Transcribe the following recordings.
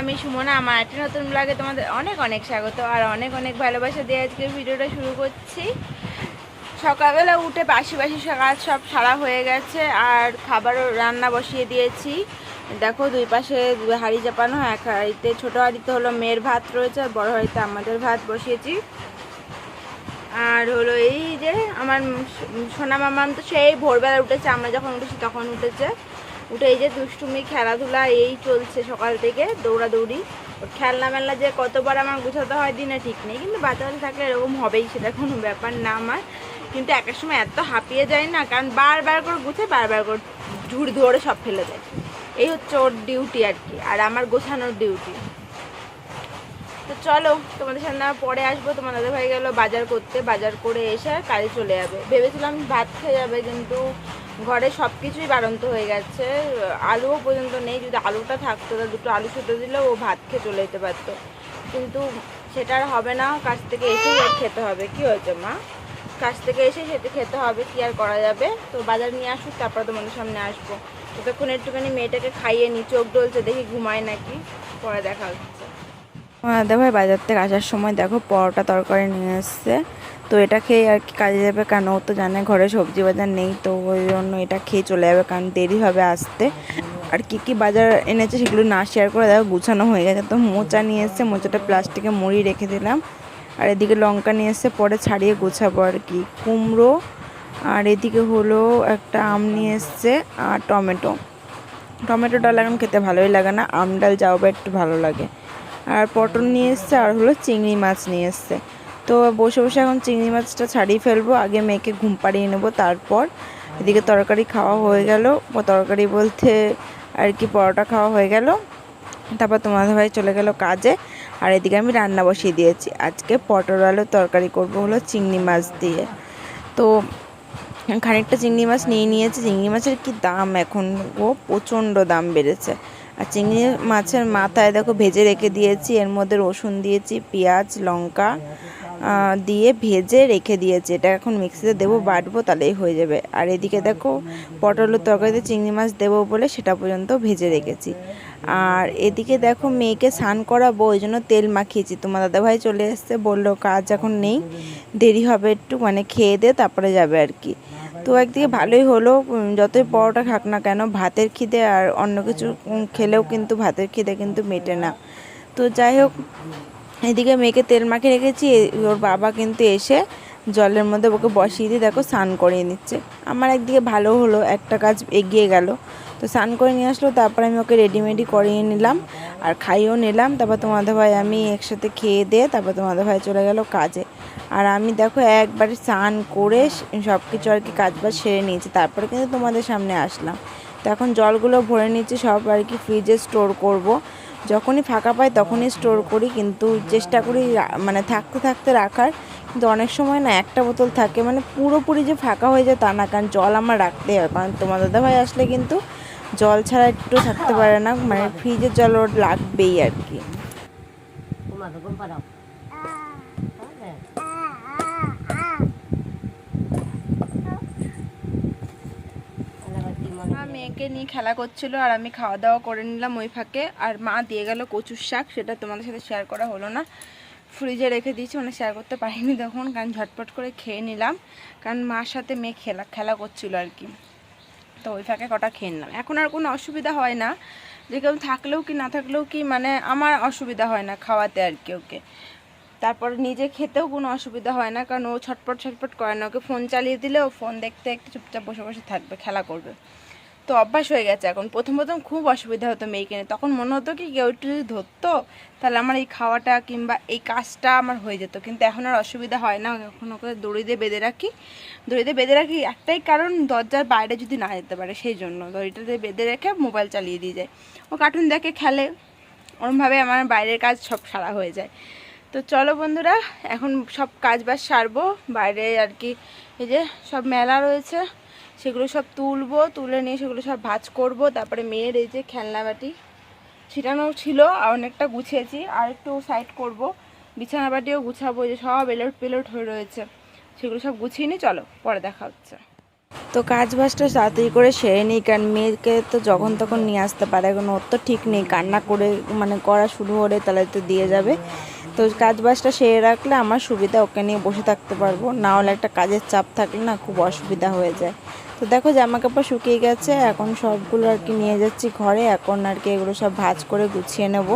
আমি সুমনা, আমার একটা নতুন ব্লগে তোমাদের অনেক অনেক স্বাগত আর অনেক অনেক ভালোবাসা দিয়ে আজকে ভিডিওটা শুরু করছি। সকালবেলা উঠে বাসি বাসি কাজ সব সারা হয়ে গেছে আর খাবারও রান্না বসিয়ে দিয়েছি। দেখো দুই পাশে হাঁড়ি চাপানো, এক হাড়িতে, ছোটো হাড়িতে হলো মেয়ের ভাত রয়েছে আর বড়ো হাড়িতে আমাদের ভাত বসিয়েছি। আর হলো এই যে আমার সোনা মামাম তো সেই ভোরবেলা উঠেছে, আমরা যখন উঠেছি তখন উঠেছে। উঠে এই যে দুষ্টুমি, খেলাধুলা, এই চলছে সকাল থেকে দৌড়াদৌড়ি। খেলনা মেলনা যে কতবার আমার গুছাতে হয় দিনে ঠিক নেই, কিন্তু বাচ্চা বাচ্চা থাকলে এরকম হবেই, সেটা কোনো ব্যাপার না আমার। কিন্তু একটা সময় এত হাঁপিয়ে যায় না, কারণ বারবার করে গুছে, বারবার করে ঝুড়ি ধরে সব ফেলে দেয়। এই হচ্ছে ওর ডিউটি আর কি, আর আমার গোছানোর ডিউটি। তো চলো, তোমাদের সামনে পরে আসব। তোমার দাদা ভাই গেলো বাজার করতে, বাজার করে এসে কাজে চলে যাবে। ভেবেছিলাম ভাত খেয়ে যাবে, কিন্তু ঘরে সব কিছুই বাড়ন্ত হয়ে গেছে। আলুও পর্যন্ত নেই, যদি আলুটা থাকতো তা দুটো আলু শুতে দিলে ও ভাত খেয়ে চলে যেতে পারতো। কিন্তু সেটা আর হবে না কাছ থেকে আর খেতে হবে। কি হয়েছে মা? কাছ থেকে এসে সেটা খেতে হবে, কি আর করা যাবে? তো বাজার নিয়ে আসুক, তারপর তোমাদের সামনে আসব। ততক্ষণ একটুখানি মেয়েটাকে খাইয়ে নি, চোখ ডলছে, দেখি ঘুমায় নাকি? পরে দেখা হচ্ছে। দেখো বাজার থেকে আসার সময় দেখো পরোটা তরকারি নিয়ে এসছে। তো এটা খেয়ে আর কি কাজে যাবে কারণ ও তো জানে ঘরে সবজি বাজার নেই, তো ওই জন্য এটা খেয়ে চলে যাবে কারণ দেরি হবে আসতে। আর কি কি বাজার এনেছে সেগুলো না শেয়ার করে দেখো গুছানো হয়ে গেছে। তো মোচা নিয়ে এসছে, মোচাটা প্লাস্টিকে মুড়ি রেখে দিলাম। আর এদিকে লঙ্কা নিয়ে এসছে, পরে ছাড়িয়ে গোছাবো আর কি। কুমড়ো, আর এদিকে হলো একটা আম নিয়ে এসছে, আর টমেটো। টমেটো ডাল এখন খেতে ভালোই লাগে না, আম ডাল যাও বা একটু ভালো লাগে। আর পটল নিয়ে এসছে, আর হলো চিংড়ি মাছ নিয়ে এসছে। তো বসে বসে এখন চিংড়ি মাছটা ছাড়িয়ে ফেলব, আগে মেয়েকে ঘুম পাড়িয়ে নেব, তারপর এদিকে তরকারি খাওয়া হয়ে গেল। তরকারি বলতে আর কি পরোটা খাওয়া হয়ে গেল। তারপর তোমাদের ভাই চলে গেল কাজে, আর এদিকে আমি রান্না বসিয়ে দিয়েছি। আজকে পটল আলু তরকারি করব হলো চিংড়ি মাছ দিয়ে। তো খানিকটা চিংড়ি মাছ নিয়ে নিয়েছি। চিংড়ি মাছের কি দাম এখন ও প্রচণ্ড দাম বেড়েছে। আর চিংড়ি মাছের মাথায় দেখো ভেজে রেখে দিয়েছি। এর মধ্যে রসুন দিয়েছি, পেঁয়াজ, লঙ্কা দিয়ে ভেজে রেখে দিয়েছি। এটা এখন মিক্সিতে দেবো, বাটবো, তাহলেই হয়ে যাবে। আর এদিকে দেখো পটলের তরকারিতে চিংড়ি মাছ দেবো বলে সেটা পর্যন্ত ভেজে রেখেছি। আর এদিকে দেখো মেয়েকে স্নান করাবো, ওই জন্য তেল মাখিয়েছি। তোমার দাদাভাই চলে এসছে, বলল কাজ এখন নেই, দেরি হবে একটু মানে খেয়ে দে, তারপরে যাবে আর কি। তো একদিকে ভালোই হলো যতই পরোটা খাক না কেন, ভাতের খিদে আর অন্য কিছু খেলেও কিন্তু ভাতের খিদে কিন্তু মেটে না। তো যাই হোক, এদিকে মেয়েকে তেল মাখিয়ে রেখেছি ওর বাবা কিন্তু এসে জলের মধ্যে ওকে বসিয়ে দিয়ে দেখো স্নান করিয়ে নিচ্ছে। আমার একদিকে ভালো হলো, একটা কাজ এগিয়ে গেল। তো স্নান করে নিয়ে আসলো, তারপর আমি ওকে রেডিমেডি করিয়ে নিলাম আর খাইয়েও নিলাম। তারপর তোমাদের ভাই, আমি একসাথে খেয়ে দিয়ে তারপর তোমাদের ভাই চলে গেল কাজে। আর আমি দেখো একবারে স্নান করে সব কিছু আর কি কাজ বাজ সেরে নিয়েছি। তারপরে কিন্তু তোমাদের সামনে আসলাম। তো এখন জলগুলো ভরে নিচ্ছি সব আর কি ফ্রিজে স্টোর করব। যখনই ফাঁকা পাই তখনই স্টোর করি, কিন্তু চেষ্টা করি মানে থাকতে থাকতে রাখার। কিন্তু অনেক সময় না একটা বোতল থাকে মানে পুরোপুরি যে ফাঁকা হয়ে যায় তা না, কারণ জল আমার রাখতেই হয়। কারণ তোমার দাদাভাই আসলে কিন্তু জল ছাড়া একটু থাকতে পারে না মানে ফ্রিজের জল ওর লাগবেই আর কি। মেয়েকে নিয়ে খেলা করছিল আর আমি খাওয়া দাওয়া করে নিলাম ওই ফাঁকে। আর মা দিয়ে গেল কচুর শাক, সেটা তোমাদের সাথে শেয়ার করা হলো না। ফ্রিজে রেখে দিয়েছি মানে শেয়ার করতে পারিনি তখন, কারণ ঝটপট করে খেয়ে নিলাম। কারণ মার সাথে মেয়ে খেলা খেলা করছিল আর কি। তো ওই ফাঁকে কটা খেয়ে নিলাম। এখন আর কোনো অসুবিধা হয় না। যে কেউ থাকলেও কি না থাকলেও কি মানে আমার অসুবিধা হয় না খাওয়াতে আর কি ওকে। তারপর নিজে খেতেও কোনো অসুবিধা হয় না, কারণ ও ছটপট ছটপট করে না। ওকে ফোন চালিয়ে দিলে ও ফোন দেখতে একটু চুপচাপ বসে বসে থাকবে, খেলা করবে। তো অভ্যাস হয়ে গেছে এখন। প্রথম প্রথম খুব অসুবিধা হতো মেয়েকে নিয়ে। তখন মনে হতো কি, কেউ একটু যদি ধরতো, তাহলে আমার এই খাওয়াটা কিংবা এই কাজটা আমার হয়ে যেত। কিন্তু এখন আর অসুবিধা হয় না। এখন ওকে দড়ি দিয়ে বেঁধে রাখি। দড়ি দিয়ে বেঁধে রাখি একটাই কারণ, দরজার বাইরে যদি না যেতে পারে, সেই জন্য। দড়িটা দিয়ে বেঁধে রেখে মোবাইল চালিয়ে দিয়ে যায়। ও কার্টুন দেখে খেলে। ওরমভাবে আমার বাইরের কাজ সব সারা হয়ে যায়। তো চলো বন্ধুরা, এখন সব কাজ বাজ সারবো। বাইরে আর কি এই যে সব মেলা রয়েছে। সেগুলো সব তুলবো, তুলে নিয়ে সেগুলো সব ভাজ করব। তারপরে মেয়ের এই যে খেলনা বাটি ছিটানো ছিল অনেকটা গুছিয়েছি। আর একটু সাইড করব। বিছানা বাটিও গুছাবো যে সব এলোট পেলোট হয়ে রয়েছে। সেগুলো সব গুছিয়ে নিই চলো পরে দেখা হচ্ছে। তো কাজ বাজটা তাড়াতাড়ি করে সেরে নিই কারণ মেয়েকে তো যখন তখন নিয়ে আসতে পারে। এখন ওর তো ঠিক নেই, কান্না করে মানে করা শুরু হলে তাহলে তো দিয়ে যাবে। তো কাজ বাজটা সেরে রাখলে আমার সুবিধা, ওকে নিয়ে বসে থাকতে পারব। না হলে একটা কাজের চাপ থাকলে না খুব অসুবিধা হয়ে যায়। তো দেখো জামা কাপড় শুকিয়ে গেছে। এখন সবগুলো আর কি নিয়ে যাচ্ছি ঘরে। এখন আর কি এগুলো সব ভাজ করে গুছিয়ে নেব।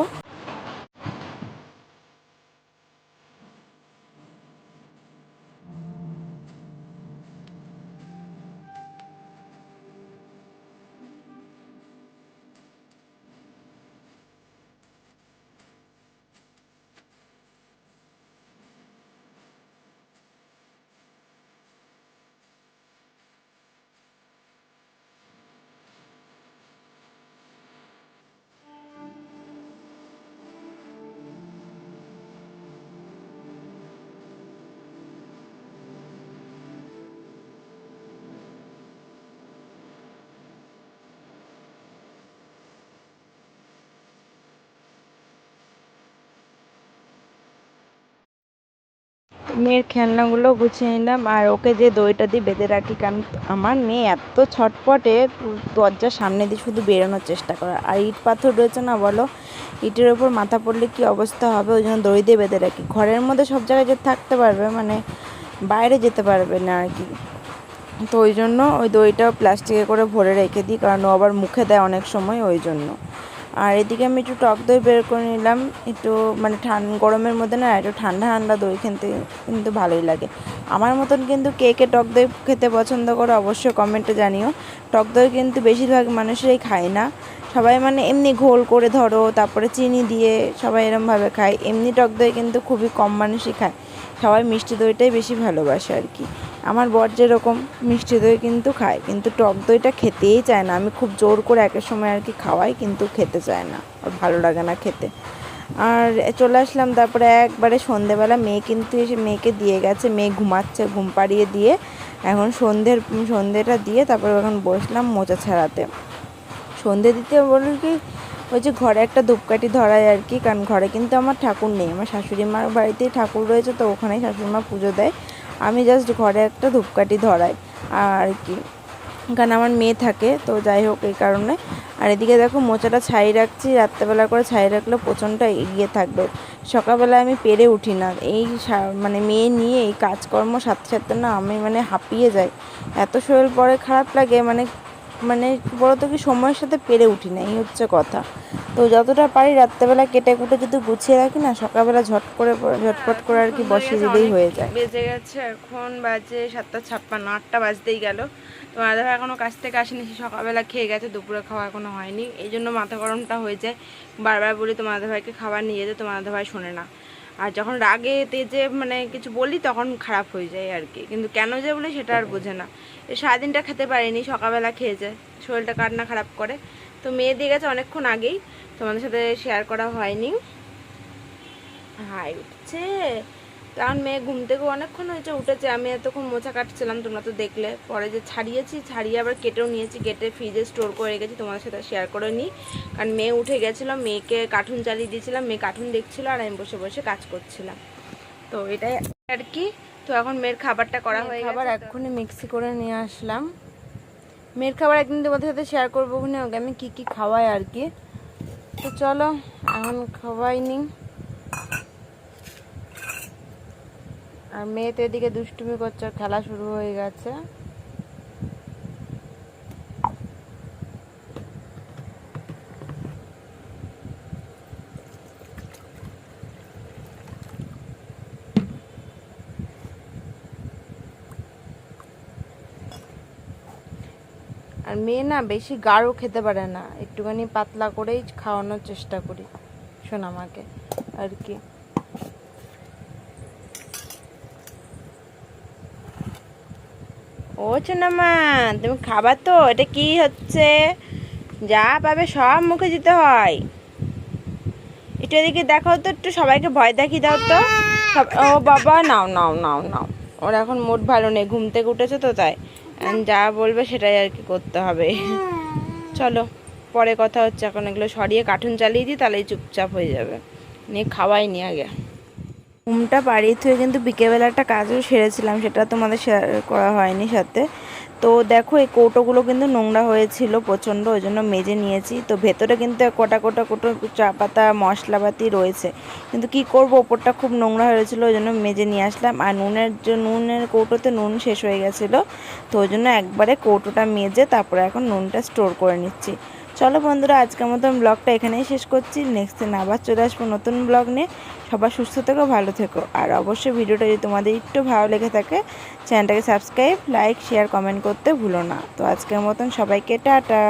মেয়ের খেলনাগুলো গুছিয়ে নিলাম আর ওকে যে দইটা দিয়ে বেঁধে রাখি, কারণ আমার মেয়ে এত ছটপটে দরজার সামনে দিয়ে শুধু বেরোনোর চেষ্টা করে। আর ইট পাথর রয়েছে না বলো? ইটের ওপর মাথা পড়লে কি অবস্থা হবে? ওই জন্য দই দিয়ে বেঁধে রাখি। ঘরের মধ্যে সব জায়গায় যে থাকতে পারবে মানে বাইরে যেতে পারবে না আর কি। তো ওই জন্য ওই দইটা প্লাস্টিকে করে ভরে রেখে দিই, কারণ ও আবার মুখে দেয় অনেক সময়, ওই জন্য। আর এদিকে আমি একটু টক দই বের করে নিলাম। একটু মানে ঠান, গরমের মধ্যে না একটু ঠান্ডা ঠান্ডা দই খেতে কিন্তু ভালোই লাগে। আমার মতন কিন্তু কে কে টক দই খেতে পছন্দ করে অবশ্যই কমেন্টে জানিও। টক দই কিন্তু বেশিরভাগ মানুষেরাই খায় না। সবাই মানে এমনি ঘোল করে ধরো, তারপরে চিনি দিয়ে সবাই এরমভাবে খায়। এমনি টক দই কিন্তু খুবই কম মানুষই খায়। সবাই মিষ্টি দইটাই বেশি ভালোবাসে আর কি। আমার বর যেরকম মিষ্টি দই কিন্তু খায়, কিন্তু টক দইটা খেতেই চায় না। আমি খুব জোর করে একের সময় আর কি খাওয়াই, কিন্তু খেতে চায় না। ওর ভালো লাগে না খেতে। আর চলে আসলাম, তারপরে একবারে সন্ধেবেলা মেয়ে কিন্তু এসে মেয়েকে দিয়ে গেছে। মেয়ে ঘুমাচ্ছে, ঘুম পাড়িয়ে দিয়ে এখন সন্ধ্যের, সন্ধ্যেটা দিয়ে তারপরে এখন বসলাম মোচা ছাড়াতে। সন্ধে দিতে বলি কি, ওই যে ঘরে একটা ধূপকাঠি ধরায় আর কি, কারণ ঘরে কিন্তু আমার ঠাকুর নেই। আমার শাশুড়ি মার বাড়িতেই ঠাকুর রয়েছে, তো ওখানেই শাশুড়ি মা পুজো দেয়। আমি জাস্ট ঘরে একটা ধূপকাঠি ধরাই, আর কি। কারণ আমার মেয়ে থাকে, তো যাই হোক এই কারণে। আর এদিকে দেখো মোচাটা ছাই রাখছি, রাত্রেবেলা করে ছাই রাখলে প্রচণ্ড এগিয়ে থাকবে। সকালবেলা আমি পেরে উঠি না। এই মানে মেয়ে নিয়ে এই কাজকর্ম সাথে সাথে না আমি মানে হাঁপিয়ে যাই। এত শরীর পরে খারাপ লাগে মানে মানে বলতো কি, সময়ের সাথে পেরে উঠি না, এই হচ্ছে কথা। তো যতটা পারি রাত্রেবেলা কেটে কুটে যদি গুছিয়ে রাখি না, সকালবেলা ঝট করে ঝটপট করে আর কি বসে দিলেই হয়ে যায়। বেজে গেছে এখন বাজে সাতটা ছাপ্পান্ন, আটটা বাজতেই গেল। তো মাথা ভাই এখনও কাছ থেকে আসেনি, সে সকালবেলা খেয়ে গেছে, দুপুরে খাওয়া এখনও হয়নি। এই জন্য মাথা গরমটা হয়ে যায়। বারবার বলি, তোমার দাদা ভাইকে খাবার নিয়ে যেতে দাদা ভাই শোনে না। আর যখন রাগে তেজে মানে কিছু বলি, তখন খারাপ হয়ে যায় আর কি। কিন্তু কেন যে বলে সেটা আর বোঝে না। সারাদিনটা খেতে পারিনি, সকালবেলা খেয়ে যায়। শরীরটা কার না খারাপ করে। তো মেয়ে দিয়ে গেছে অনেকক্ষণ আগেই। তোমাদের সাথে শেয়ার করা হয়নি। হাই, উঠছে। কারণ মেয়ে ঘুম থেকে অনেকক্ষণ হয়েছে উঠেছে। আমি এতক্ষণ মোছা কাটছিলাম তোমরা তো দেখলে। পরে যে ছাড়িয়েছি ছাড়িয়ে আবার কেটেও নিয়েছি। কেটে ফ্রিজে স্টোর করে রেখেছি তোমাদের সাথে শেয়ার করে নিই। কারণ মেয়ে উঠে গেছিল মেয়েকে কার্টুন চালিয়ে দিয়েছিলাম। মেয়ে কার্টুন দেখছিলো আর আমি বসে বসে কাজ করছিলাম। তো এটাই আর কি। তো এখন মেয়ের খাবারটা করা হয়ে খাবার এক্ষুনি মিক্সি করে নিয়ে আসলাম। মেয়ের খাবার একদিন তোমাদের সাথে শেয়ার করব ওখানে ওকে আমি কী কী খাওয়াই আর কি। তো চলো এখন খাওয়াই নি। আর মেয়ে তো এদিকে দুষ্টুমি করছে খেলা শুরু হয়ে গেছে। আর মেয়ে না বেশি গাঢ় খেতে পারে না, একটুখানি পাতলা করেই খাওয়ানোর চেষ্টা করি, শোন আমাকে, আর কি। ও মা তুমি খাবার তো, এটা কি হচ্ছে? যা পাবে সব মুখে দিতে হয়। একটু এদিকে দেখো তো, একটু সবাইকে ভয় দেখিয়ে দাও তো। ও বাবা, নাও নাও নাও নাও। ওর এখন মোট ভালো নেই, ঘুম থেকে উঠেছে তো তাই। যা বলবে সেটাই আর কি করতে হবে। চলো, পরে কথা হচ্ছে। এখন এগুলো সরিয়ে কার্টুন চালিয়ে দিই, তাহলেই চুপচাপ হয়ে যাবে। নিয়ে খাওয়াই নি আগে। ঘুমটা পাড়িয়ে থুয়ে কিন্তু বিকেলবেলা একটা কাজও সেরেছিলাম, সেটা তোমাদের শেয়ার করা হয়নি সাথে। তো দেখো এই কৌটোগুলো কিন্তু নোংরা হয়েছিল প্রচণ্ড, ওই জন্য মেজে নিয়েছি। তো ভেতরে কিন্তু কটা কোটা কোটো চা পাতা, মশলাপাতি রয়েছে। কিন্তু কি করব, ওপরটা খুব নোংরা হয়েছিল, ওই জন্য মেজে নিয়ে আসলাম। আর নুনের যে নুনের কৌটোতে নুন শেষ হয়ে গেছিল। তো ওই জন্য একবারে কৌটোটা মেজে তারপরে এখন নুনটা স্টোর করে নিচ্ছি। চলো বন্ধুরা, আজকের মতন ব্লগটা এখানেই শেষ করছি। নেক্সট দিন আবার চলে আসব নতুন ব্লগ নিয়ে। সবার সুস্থ থেকো, ভালো থেকো। আর অবশ্যই ভিডিওটা যদি তোমাদের একটু ভালো লেগে থাকে, চ্যানেলটাকে সাবস্ক্রাইব লাইক শেয়ার কমেন্ট করতে ভুলো না। তো আজকের মতন সবাইকে টাটা।